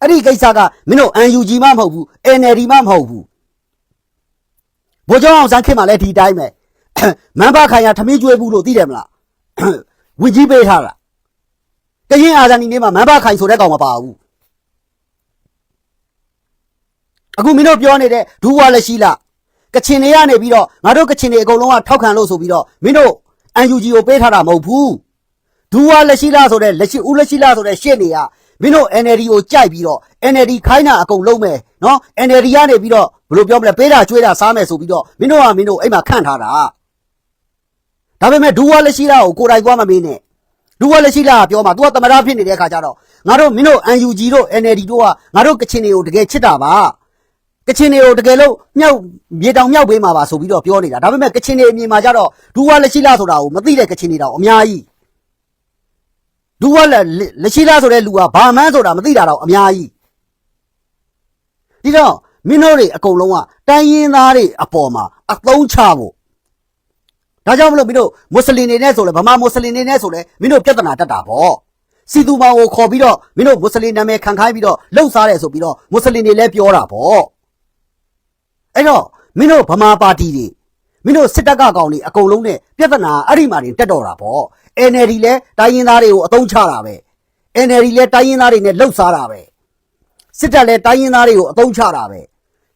အဲ့ဒီကိစ္စကမင်းတို့ UNG မှမဟုတ်ဘူး NLD မှမဟုတ်ဘူး ဘိုးကျောင်းအောင်စမ်းခင်မှာလည်းဒီအတိုင်းပဲမန်းပါခိုင်ရထမင်းကျွေးဘူးလို့သိတယ်မလားဝကြီးပေးထားတာကရင်အာဇာနည်နေ့မှာမန်းပါခိုင်ဆိုတဲ့ကောင်မပါဘူးအခုမင်းတို့ပြောနေတဲ့ဒူဝါလက်ရှိလားကချင်တွေကနေပြီးတော့ငါတို့ကချင်တွေအကုန်လုံးကထောက်ခံလို့ဆိုပြီးတော့မင်းတို့ UNG ကိုပေးထားတာမဟုတ်ဘူးဒူဝါလက်ရှိလားဆိုတဲ့လက်ရှိဦးလက်ရှိလားဆိုတဲ့ရှင့်တွေက မင်းတို့ NLD ကိုကြိုက်ပြီးတော့ NLD ခိုင်းတာအကုန်လုံးမယ်နော် NLD ကနေပြီးတော့ဘယ်လိုပြောမလဲပေးတာကျွေးတာစားမယ်ဆိုပြီးတော့မင်းတို့ကမင်းတို့အိမ်မှာခန့်ထားတာဒါပေမဲ့ဒူဝါလက်ရှိလားကိုကိုယ်တိုင်သွားမမင်းနဲ့ဒူဝါလက်ရှိလားကပြောမှာ तू ကသမရဖြစ်နေတဲ့အခါကျတော့ငါတို့မင်းတို့ UNG တို့ NLD တို့ကငါတို့ကချင်တွေကိုတကယ်ချစ်တာပါကချင်တွေကိုတကယ်လို့မြောက်မြေတောင်မြောက်ပေးမှာပါဆိုပြီးတော့ပြောနေတာဒါပေမဲ့ကချင်တွေအမြင်မှာကြတော့ဒူဝါလက်ရှိလားဆိုတာကိုမသိတဲ့ကချင်တွေတောင်အများကြီး ဒူဝါလက်လက်ရှိလားဆိုတဲ့လူကဘာမှန်းဆိုတာမသိတာတော့အများကြီးဒီတော့မင်းတို့တွေအကုန်လုံးကတိုင်းရင်းသားတွေအပေါ်မှာအသုံးချဖို့ဒါကြောင့်မလို့မင်းတို့မွတ်စလင်တွေနဲ့ဆိုလဲဗမာမွတ်စလင်တွေနဲ့ဆိုလဲမင်းတို့ပြဿနာတက်တာပေါ့စီသူမောင်ကိုခေါ်ပြီးတော့မင်းတို့မွတ်စလင်နာမည်ခံခိုင်းပြီးတော့လှုပ်ရှားတယ်ဆိုပြီးတော့မွတ်စလင်တွေလည်းပြောတာပေါ့အဲ့တော့မင်းတို့ဗမာပါတီတွေမင်းတို့စစ်တပ်ကကောင်တွေအကုန်လုံးနဲ့ပြဿနာအဲ့ဒီမှာတင်တက်တော့တာပေါ့ NLD လည်းတိုင်းရင်းသားတွေကိုအသုံးချတာပဲ NLD လည်းတိုင်းရင်းသားတွေနဲ့လှုပ်ရှားတာပဲစစ်တပ်လည်းတိုင်းရင်းသားတွေကိုအသုံးချတာပဲ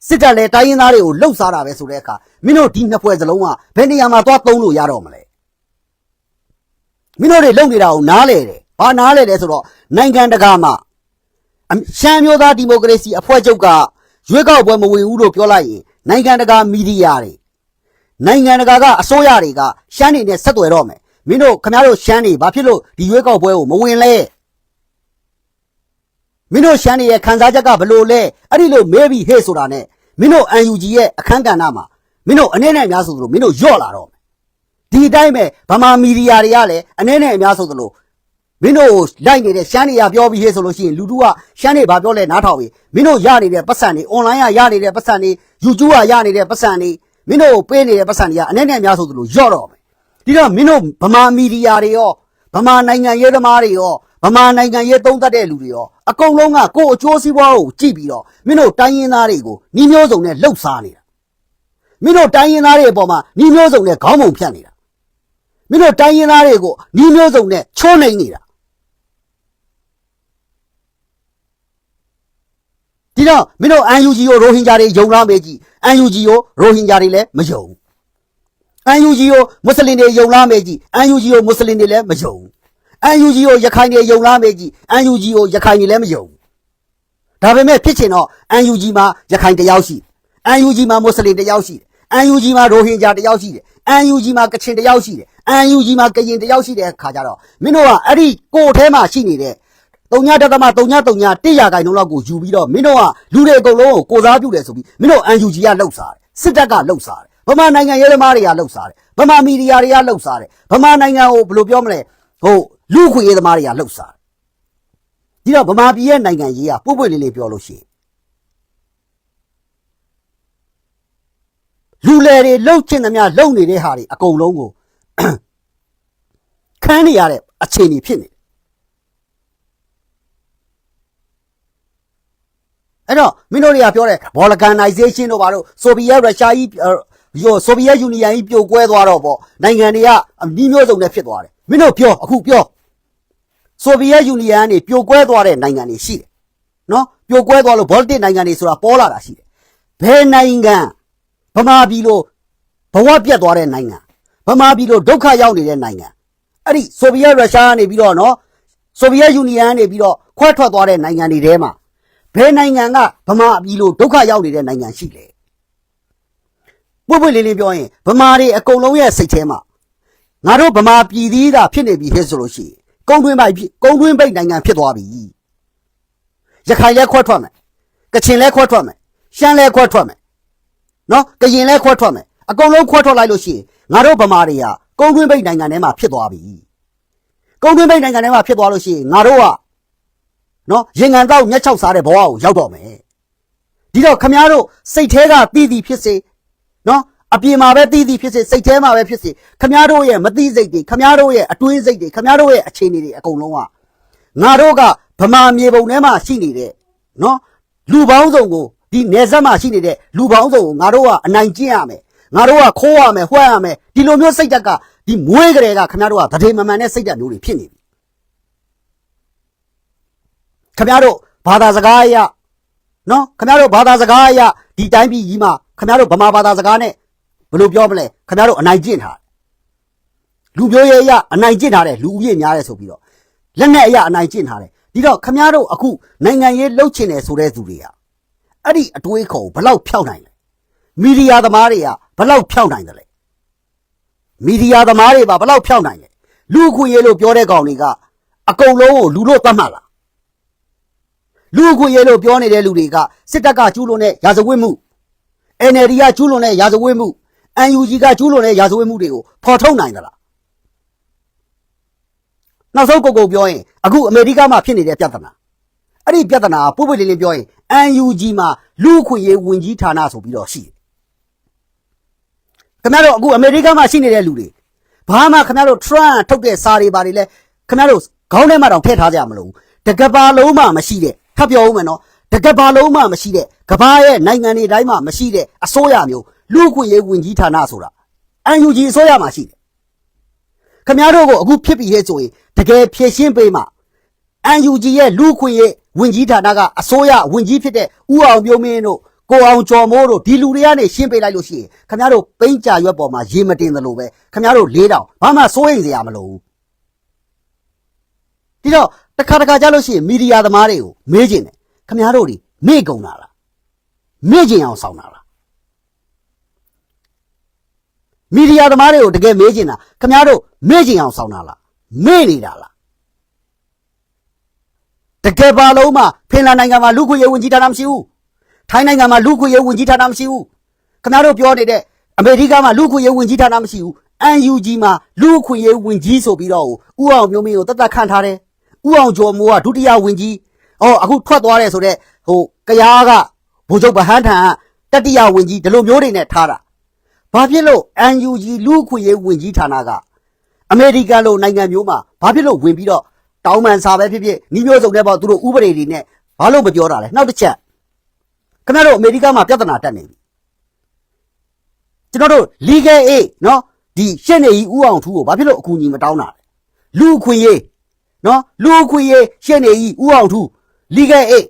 စစ်တပ်လည်းတိုင်းရင်းသားတွေကိုလှုပ်ရှားတာပဲဆိုတဲ့အခါမင်းတို့ဒီနှစ်ဖွဲ့စလုံးကဘယ်နေရာမှာသွားသုံးလို့ရတော့မလဲမင်းတို့တွေလုံနေတာကိုနားလေတယ်။ဘာနားလေလဲဆိုတော့နိုင်ငံတကာမှာအမရှမ်းမျိုးသားဒီမိုကရေစီအဖွဲ့ချုပ်ကရွေးကောက်ပွဲမဝင်ဘူးလို့ပြောလိုက်ရင်နိုင်ငံတကာမီဒီယာတွေနိုင်ငံတကာကအစိုးရတွေကရှမ်းနေနဲ့ဆက်သွယ်တော့မယ်။ မင်းတို့ခင်ဗျားတို့ရှမ်းနေဘာဖြစ်လို့ဒီရွေးကောက်ပွဲကိုမဝင်လဲ။မင်းတို့ရှမ်းနေရဲ့ခံစားချက်ကဘလို့လဲအဲ့ဒီလိုမဲပြီးဟဲ့ဆိုတာနဲ့မင်းတို့ UNG ရဲ့အခန်းကဏ္ဍမှာမင်းတို့အနေနဲ့အများဆိုသလိုမင်းတို့ယော့လာတော့မယ်ဒီအတိုင်းပဲဗမာမီဒီယာတွေကလည်းအနေနဲ့အများဆုံးသလိုမင်းတို့လိုက်နေတဲ့ရှမ်းတွေကပြောပြီးဟဲ့ဆိုလို့ရှိရင်လူတို့ကရှမ်းတွေဘာပြောလဲနားထောင်ပြီမင်းတို့ရနေတဲ့ပတ်စံတွေ online ကရနေတဲ့ပတ်စံတွေ YouTube ကရနေတဲ့ပတ်စံတွေမင်းတို့ပေးနေတဲ့ပတ်စံတွေကအနေနဲ့အများဆုံးသလိုရော့တော့မယ် ဒီတော့မင်းတို့ဗမာမီဒီယာတွေရောဗမာနိုင်ငံရေးသမားတွေရောဗမာနိုင်ငံရေးသုံးသပ်တဲ့လူတွေရောအကုန်လုံးကကိုယ့်အကျိုးစီးပွားကိုကြည့်ပြီးတော့မင်းတို့တိုင်းရင်းသားတွေကိုနှီးမျိုးစုံနဲ့လှုပ်ရှားနေတာမင်းတို့တိုင်းရင်းသားတွေအပေါ်မှာနှီးမျိုးစုံနဲ့ခေါင်းပုံဖြတ်နေတာမင်းတို့တိုင်းရင်းသားတွေကိုညီမျိုးစုံနဲ့ချိုးနှိမ်နေတာဒီတော့မင်းတို့ UNG ကိုရိုဟင်ဂျာတွေယုံလားမေးကြည့် UNG ကိုရိုဟင်ဂျာတွေလည်းမယုံ UNG ကိုမွတ်စလင်တွေယုံလားမေးကြည့် UNG ကိုမွတ်စလင်တွေလည်းမယုံ UNG ကိုရခိုင်တွေယုံလားမေးကြည့် UNG ကိုရခိုင်တွေလည်းမယုံဒါပေမဲ့ဖြစ်ချင်တော့ UNG မှာရခိုင်တစ်ယောက်ရှိတယ် UNG မှာမွတ်စလင်တစ်ယောက်ရှိတယ် UNG မှာရိုဟင်ဂျာတစ်ယောက်ရှိတယ် UNG မှာကချင်တစ်ယောက်ရှိတယ် UNG မှာကရင်တစ်ယောက်ရှိတဲ့ခါကျတော့မင်းတို့ကအဲ့ဒီကိုယ်ထဲမှာရှိနေတဲ့တုံညာတသမတုံညာတုံညာတိရဂိုင်လုံးလောက်ကိုယူပြီးတော့မင်းတို့ကလူတွေအကုန်လုံးကိုကိုစားပြုတယ်ဆိုပြီးမင်းတို့ UNG ကလှုပ်စားတယ် စစ်တပ်ကလှုပ်စားတယ် ဗမာနိုင်ငံရဲသမားတွေကလှုပ်စားတယ်ဗမာမီဒီယာတွေကလှုပ်စားတယ်ဗမာနိုင်ငံကိုဘယ်လိုပြောမလဲဟိုလူခွေရဲသမားတွေကလှုပ်စားတယ်ဒီတော့ဗမာပြည်ရဲ့နိုင်ငံရေးကပွပွလေးလေးပြောလို့ရှိရင်လူလေတွေလှုပ်ချင်သမျှလှုပ်နေတဲ့ဟာတွေအကုန်လုံးကိုခန်းနေရတဲ့အခြေအနေဖြစ်နေတယ်အဲ့တော့မင်းတို့တွေကပြောတဲ့ Balkanization တို့ဘာလို့ဆိုဗီယက်ရုရှားကြီး ရောဆိုဗီယက်ယူနီယံကြီးပြိုကွဲသွားတော့ပေါ့နိုင်ငံတွေကအနီးမျိုးစုံနဲ့ဖြစ်သွားတယ်မင်းတို့ပြောအခုပြောဆိုဗီယက်ယူနီယံကနေပြိုကွဲသွားတဲ့နိုင်ငံတွေရှိတယ်နော်ပြိုကွဲသွားလို့ Baltic နိုင်ငံတွေဆိုတာပေါ်လာတာရှိတယ်ဘယ်နိုင်ငံဗမာပြည်လိုဘဝပြတ်သွားတဲ့နိုင်ငံဗမာပြည်လိုဒုက္ခရောက်နေတဲ့နိုင်ငံအဲ့ဒီဆိုဗီယက်ရုရှားကနေပြီးတော့နော်ဆိုဗီယက်ယူနီယံကနေပြီးတော့ခွဲထွက်သွားတဲ့နိုင်ငံတွေထဲမှာဘယ်နိုင်ငံကဗမာပြည်လိုဒုက္ခရောက်နေတဲ့နိုင်ငံရှိလဲ ပွတ်ပွတ်လေးလေးပြောရင်ဗမာတွေအကုန်လုံးရဲ့စိတ်ထဲမှာငါတို့ဗမာပြည်သေးတာဖြစ်နေပြီဟဲ့ဆိုလို့ရှိရင်ကုန်းတွင်းပိုက်ဖြစ်ကုန်းတွင်းပိတ်နိုင်ငံဖြစ်သွားပြီရခိုင်လည်းခွဲထွက်မယ်ကချင်လည်းခွဲထွက်မယ်ရှမ်းလည်းခွဲထွက်မယ်နော်ကရင်လဲခွဲထွက်မယ်အကုန်လုံးခွဲထွက်လိုက်လို့ရှိရင်ငါတို့ဗမာတွေကကုန်းတွင်းပိတ်နိုင်ငံထဲမှာဖြစ်သွားပြီကုန်းတွင်းပိတ်နိုင်ငံထဲမှာဖြစ်သွားလို့ရှိရင်ငါတို့ကနော်ရင်ငံတော့မျက်ချောက်စားတဲ့ဘဝကိုရောက်တော့မယ်ဒီတော့ခမည်းတော်စိတ်แท้ကတည်တည်ဖြစ်စေ နော်အပြင်မှာပဲတည်တည်ဖြစ်စေစိတ်แท้မှာပဲဖြစ်စေခမည်းတော်ရဲ့မသိစိတ်တွေခမည်းတော်ရဲ့အတွင်းစိတ်တွေခမည်းတော်ရဲ့အခြေအနေတွေအကုန်လုံးကငါတို့ကဗမာမြေပုံထဲမှာရှိနေတဲ့နော်လူပေါင်းစုံကိုဒီနေဆက်မှာရှိနေတဲ့လူပေါင်းစုံကိုငါတို့ကအနိုင်ကျင့်ရမယ်ငါတို့ကခိုးရမယ်ဝှက်ရမယ်ဒီလိုမျိုးစိတ်ဓာတ်ကဒီမွေးကြတဲ့ကခမည်းတော်ကတတိမမှန်တဲ့စိတ်ဓာတ်မျိုးတွေဖြစ်နေပြီခမည်းတော်ဘာသာစကားအရနော်ခမည်းတော်ဘာသာစကားအရဒီတိုင်းပြည်ကြီးမှာ ခမည်းတော်ဗမာဘာသာစကားနဲ့ဘယ်လိုပြောမလဲခမည်းတော်အနိုင်ကျင့်ထားတယ်လူမျိုးရေးအရအနိုင်ကျင့်ထားတယ်လူဦးရေများတယ်ဆိုပြီးတော့လက်နဲ့အရအနိုင်ကျင့်ထားတယ်ဒီတော့ခမည်းတော်အခုနိုင်ငံရေးလှုပ်ချင်တယ်ဆိုတဲ့သူတွေကအဲ့ဒီအတွေးခေါ်ကိုဘလောက်ဖြောက်နိုင်လဲမီဒီယာသမားတွေကဘလောက်ဖြောက်နိုင်တယ်လဲမီဒီယာသမားတွေပါဘလောက်ဖြောက်နိုင်လဲလူအခွင့်အရေးလို့ပြောတဲ့ကောင်တွေကအကုန်လုံးကိုလူလို့သတ်မှတ်လားလူအခွင့်အရေးလို့ပြောနေတဲ့လူတွေကစစ်တပ်ကကျူးလွန်တဲ့ရာဇဝတ်မှု NLD ကကျူးလွန်တဲ့ရာဇဝတ်မှု UNG ကကျူးလွန်တဲ့ရာဇဝတ်မှုတွေကိုဖော်ထုတ်နိုင်သလားနောက်ဆုံးကိုကိုပြောရင်အခုအမေရိကမှာဖြစ်နေတဲ့ပြဿနာအဲ့ဒီပြဿနာကပုပ်ပွေလေးလေးပြောရင် UNG မှာလူအခွင့်ရေးဝင်ကြီးဌာနဆိုပြီးတော့ရှိတယ်ခင်ဗျားတို့အခုအမေရိကန်မှာရှိနေတဲ့လူတွေဘာမှခင်ဗျားတို့ Trump ထုတ်တဲ့စာတွေဘာတွေလဲခင်ဗျားတို့ခေါင်းထဲမှာတောင်ထည့်ထားကြမလို့တကဘာလုံးမှမရှိတဲ့ထပ်ပြောဦးမယ်နော် တကဘာလုံးမှမရှိတဲ့ကဘာရဲ့နိုင်ငံတွေတိုင်းမှာမရှိတဲ့အစိုးရမျိုးလူ့အခွင့်အရေးဝင်ကြီးဌာနဆိုတာအန်ယူဂျီအစိုးရမှာရှိတယ်ခမရတို့ကိုအခုဖြစ်ပြီးရဲ့ဆိုရင်တကယ်ဖြည့်ရှင်းပေးမှအန်ယူဂျီရဲ့လူ့အခွင့်အရေးဝင်ကြီးဌာနကအစိုးရဝင်ကြီးဖြစ်တဲ့ဦးအောင်မျိုးမင်းတို့ကိုအောင်ကျော်မိုးတို့ဒီလူတွေကနေရှင်းပေးလိုက်လို့ရှိရင်ခမရတို့ပိန့်ကြရွက်ပေါ်မှာရေမတင်သလိုပဲခမရတို့လေးတောင်ဘာမှစိုးရိမ်စရာမလိုဘူးဒီတော့တစ်ခါတစ်ခါကြားလို့ရှိရင်မီဒီယာသမားတွေကိုမေးကျင်တယ် ခမားတို့တွေမေ့ကုန်တာလားမေ့ကျင်အောင်ဆောင်တာလားမီဒီယာသမားတွေကိုတကယ်မေးကျင်တာခမားတို့မေ့ကျင်အောင်ဆောင်တာလားမေ့နေတာလားတကယ်ပါလုံးမှာဖင်လန်နိုင်ငံမှာလူခွေရေးဝင်ကြီးဌာနမရှိဘူးထိုင်းနိုင်ငံမှာလူခွေရေးဝင်ကြီးဌာနမရှိဘူးခမားတို့ပြောနေတဲ့အမေရိကမှာလူခွေရေးဝင်ကြီးဌာနမရှိဘူး UNG မှာလူခွေရေးဝင်ကြီးဆိုပြီးတော့ဥအောင်မျိုးမင်းကိုတတ်တတ်ခန့်ထားတယ်ဥအောင်ကျော်မိုးကဒုတိယဝင်ကြီး အော်အခုထွက်သွားတယ်ဆိုတော့ဟိုကရားကဘုံချုပ်ဗဟန်းထံကတတိယဝင်ကြီးဒီလိုမျိုးတွေနဲ့ထားတာဘာဖြစ်လို့ NUG လူခွေရေးဝင်ကြီးဌာနကအမေရိကန်လိုနိုင်ငံမျိုးမှာဘာဖြစ်လို့ဝင်ပြီးတော့တောင်းပန်စာပဲဖြစ်ဖြစ်နှီးမျိုးစုံတဲ့ပေါ့သူတို့ဥပဒေတွေနဲ့ဘာလို့မပြောတာလဲနောက်တစ်ချက်ခင်ဗျားတို့အမေရိကန်မှာပြဿနာတက်နေပြီကျွန်တော်တို့ legal aid နော်ဒီရှင့်နေကြီးဥအောင်ထူးကိုဘာဖြစ်လို့အကူအညီမတောင်းတာလဲလူခွေရေးနော်လူခွေရေးရှင့်နေကြီးဥအောင်ထူး legal aid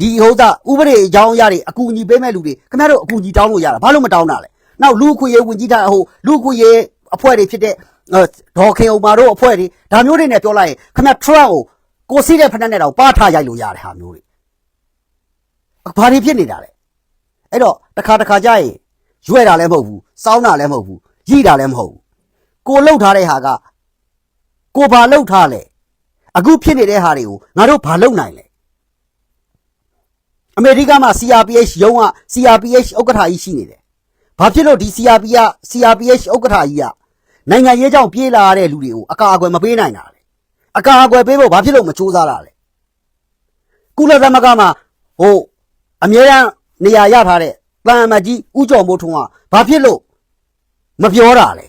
ဒီဟိုသားဥပဒေအကြောင်းအရာတွေအကူအညီပေးမဲ့လူတွေခင်ဗျားတို့အကူအညီတောင်းလို့ရတာဘာလို့မတောင်းတာလဲနောက်လူအခွင့်ရေးဝင်ကြီးတာဟိုလူအခွင့်ရေးအဖွဲ့တွေဖြစ်တဲ့ဒေါ်ခင်အောင်မာတို့အဖွဲ့တွေဒါမျိုးတွေနဲ့ပြောလိုက်ရင်ခင်ဗျာ Trump ကိုကိုစီးတဲ့ဖက်နဲ့တော့ပါထားရိုက်လို့ရတယ်ဟာမျိုးတွေဘာတွေဖြစ်နေတာလဲအဲ့တော့တစ်ခါတစ်ခါကြာရင်ရွဲ့တာလည်းမဟုတ်ဘူးစောင်းတာလည်းမဟုတ်ဘူးရိတာလည်းမဟုတ်ဘူးကိုလှုပ်ထားတဲ့ဟာကကိုဘာလှုပ်ထားလဲ အခုဖြစ်နေတဲ့ဟာတွေကိုငါတို့ဘာလုပ်နိုင်လဲအမေရိကမှာ CRPH ရုံးက CRPH ဥက္ကဋ္ဌကြီးရှိနေတယ်ဘာဖြစ်လို့ဒီ CRP က CRPH ဥက္ကဋ္ဌကြီးကနိုင်ငံရေးကြောင့်ပြေးလာရတဲ့လူတွေကိုအကာအကွယ်မပေးနိုင်တာလေအကာအကွယ်ပေးဖို့ဘာဖြစ်လို့မစူးစမ်းတာလဲကုလသမဂ္ဂမှာဟိုအမြဲတမ်းနေရာရထားတဲ့တန်အမတ်ကြီးဥကြော်မိုးထွန်းကဘာဖြစ်လို့မပြောတာလဲ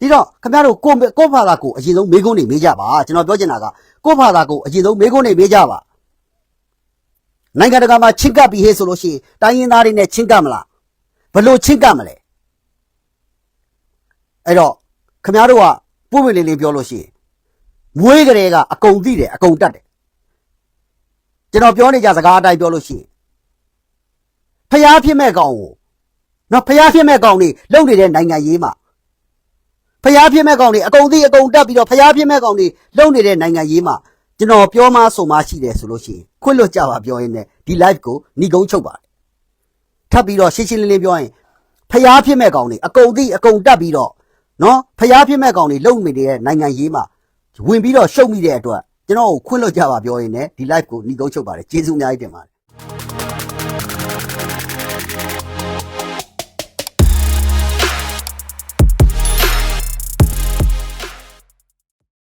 ဒီတော့ခင်ဗျားတို့ကိုယ့်ကိုယ့်ဘာသာကိုအရင်ဆုံးမေးခွန်းတွေမေးကြပါကျွန်တော်ပြောချင်တာက ကိုယ့်ဘာသာကိုအရင်ဆုံးမေးခွန်းတွေမေးကြပါနိုင်ငံတကာမှာချင်းကပ်ပြီးဟေးဆိုလို့ရှိရင်တိုင်းရင်းသားတွေနဲ့ချင်းကပ်မလားဘလို့ချင်းကပ်မလဲအဲ့တော့ခင်ဗျားတို့ကပို့ပွင့်လေးလေးပြောလို့ရှိရင်မွေးကလေးကအကုန်သိတယ်အကုန်တတ်တယ်ကျွန်တော်ပြောနေကြစကားအတိုင်းပြောလို့ရှိရင်ဖျားဖြစ်မဲ့ကောင်ကိုနော်ဖျားဖြစ်မဲ့ကောင်နေလုံနေတဲ့နိုင်ငံရေးမှာ ဖျားပြင်းမဲ့ကောင်တွေအကုန်သိအကုန်တက်ပြီးတော့ဖျားပြင်းမဲ့ကောင်တွေလုံနေတဲ့နိုင်ငံရေးမှာကျွန်တော်ပြောမှဆိုမှရှိတယ်ဆိုလို့ရှိရင်ခွင့်လွတ်ကြပါပြောရင်းနဲ့ဒီ live ကိုဏီကုန်းချုပ်ပါတယ်ထပ်ပြီးတော့ရှင်းရှင်းလင်းလင်းပြောရင်ဖျားပြင်းမဲ့ကောင်တွေအကုန်သိအကုန်တက်ပြီးတော့နော်ဖျားပြင်းမဲ့ကောင်တွေလုံနေတဲ့နိုင်ငံရေးမှာဝင်ပြီးတော့ရှုံမိတဲ့အတွက်ကျွန်တော်ကိုခွင့်လွတ်ကြပါပြောရင်းနဲ့ဒီ live ကိုဏီကုန်းချုပ်ပါတယ်ကျေးဇူးအများကြီးတင်ပါတယ်